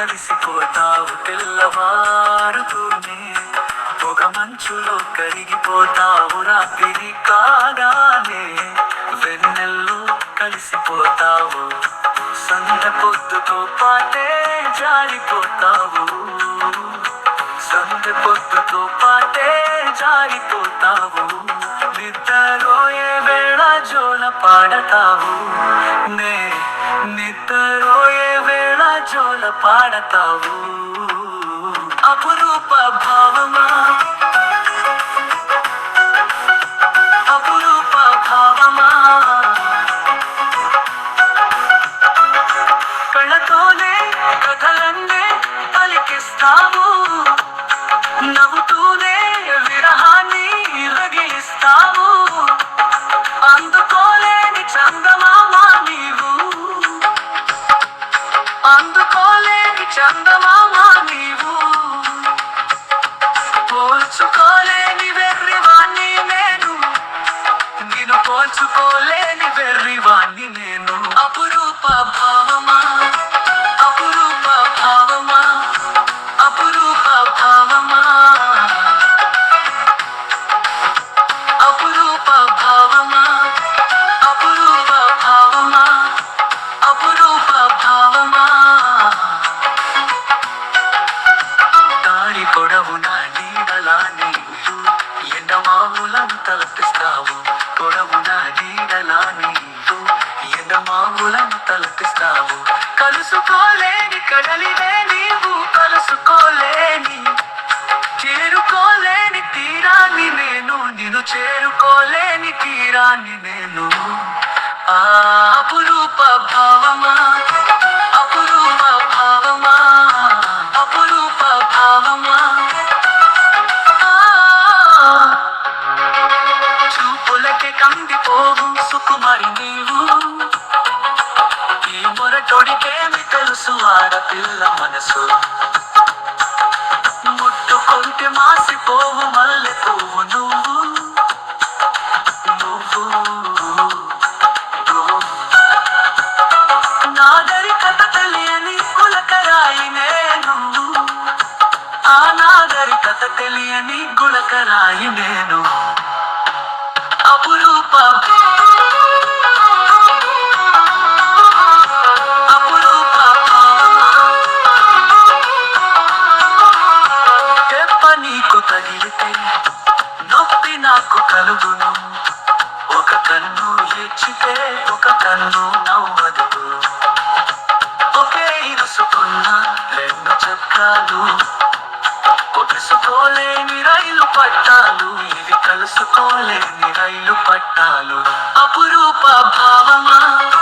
కలిసిపోతావు తెల్లవారుతూనే పొగ మంచులో కరిగిపోతావు రాత్రి కాగానే వెన్నెల్లో కలిసిపోతావు. సంద పొద్దుతో పాటే జారిపోతావు. సంద పొద్దుతో పాటే జారిపోతావు. నిద్రలోయే జోల పాడతావు. నే నిద్రలోయే వేళ జోల పాడతావు. అపురూప భావమా? అపురూప భావమా? కళ్ళతోనే కథలన్నే పలికిస్తావు. నవ్వుతూనే నేను పోల్చుకోలేని వెర్రివాణ్ణి నేను. అపురూప భావమా? అపురూప భావమా? అపురూప భావమా? అపురూప భావమా? అపురూప భావమా? అపురూప భావమా? దారి నా నీడలా నీవు ఎండమావులం లభిస్తావు కలుసుకోలేని కడలినే నీవు కలుసుకోలేని చేరుకోలేని తీరాన్ని నేను నిన్ను చేరుకోలేని తీరాన్ని నేను. అపురూప భావమా అపురూప భావమా అపురూప భావమా. ఆ, చూపులకే కందిపోవు సుకుమారి నీవు పిల్ల మనసు. ముట్టుకుంటే మాసిపోవు మల్లె పువ్వు నువ్వు. నువ్వు. నాగరికత తెలియని గులకరాయి నేను. ఆ నాగరికత తెలియని గుళకరాయి నేను. అపురూప అపురూప కలుగును. ఒక కన్ను ఎచ్చితే ఒక కన్ను నవ్వదు. ఒకే ఇరుసుకున్న రెండు చక్రాలు ఒకసుకోలేని రైలు పట్టాలు ఇవి కలుసుకోలేని రైలు పట్టాలు. అపురూప భావమా?